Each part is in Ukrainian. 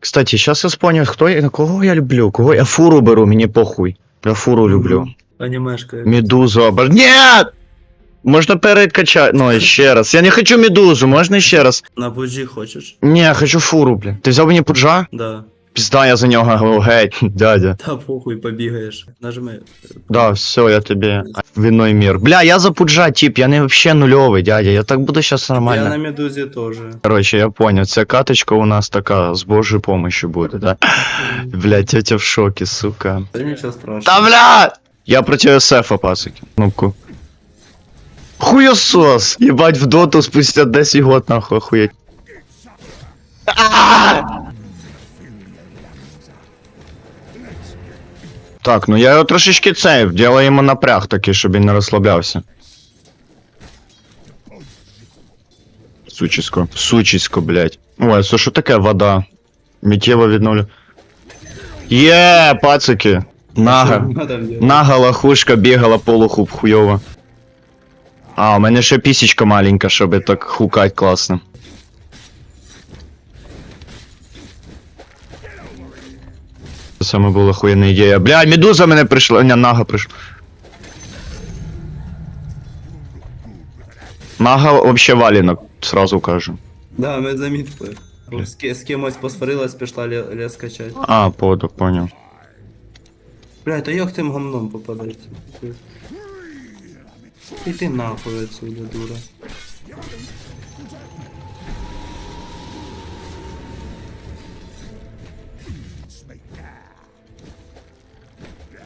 Кстати, сейчас я вспомнил, кто я, кого я люблю, кого я фуру беру, мне похуй. Я фуру люблю. Анимешка. Медузу обож... Нет! Можно перекачать. Ну, ще раз. Я не хочу медузу, можно ще раз? На буджі хочеш? Не, я хочу фуру, блін. Ти взяв мені пуджа? Да. Пізда, я за нього говорю, геть, дядя. Та похуй побігаєш. Нажми. Да, все, я тобі в іной мір. Бля, я за пуджа, тип, я не вообще нульовий, дядя. Я так буду сейчас нормально. Я на медузі теж. Короче, я понял, ця каточка у нас така з Божою помощью буде, да? Бля, тетя в шокі, сука. Та нічого страшного. Та бля! Я проти СФ, пацики. Кнопку. Хуєсос! Єбать в доту спустя 10 год, нахуй, охуєть. Так, ну я його трошечки цейв, ділаю йому напряг такий, щоб він не розслаблявся. Сучисько. Сучисько, блядь. Ой, це що таке вода? Миттєво відновлю. Є, пацики! Нага. Нага лохушка бігала полухуб хуйово. А, у мене ще пісічка маленька, щоб так хукать класно. Саме була хуєна ідея. Бля, медуза мене прийшла. Не, нага прийшла. Нага вообще валінок, сразу кажу. Да, ми замітили. З, ки- з кимось посварилась, пішла ле- лес качать. А, поду, понял. Бля, то як тим гамном попадається? Іди нахуй отсюда, дура.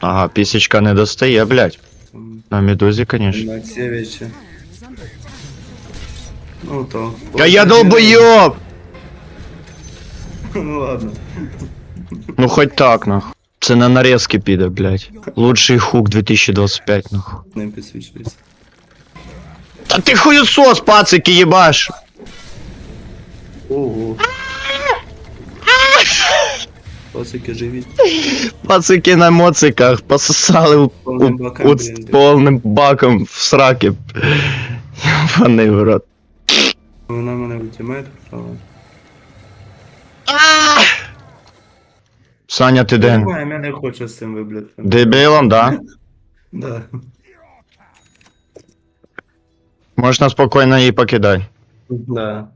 Ага, пісічка не достає, блядь. На медузі, конечно. Максевича. Ну то. Да я долбоёб! Ну ладно. Ну хоть так, нахуй. Це на нарезки піде, блядь. Лучший хук 2025, нахуй. Не підсвічується. Та ти хуєсос, пацики, їбаш! Ого. Пацики живіть. Пацики на моциках пососали у, у, Повним баком у, повним баком в сраки. Ебаний в рот. Вона мене в ультимейт. Саня, ти де? Я не хочу з цим виблядати. Дебілом, да? Да. Можна спокійно її покидати. Да.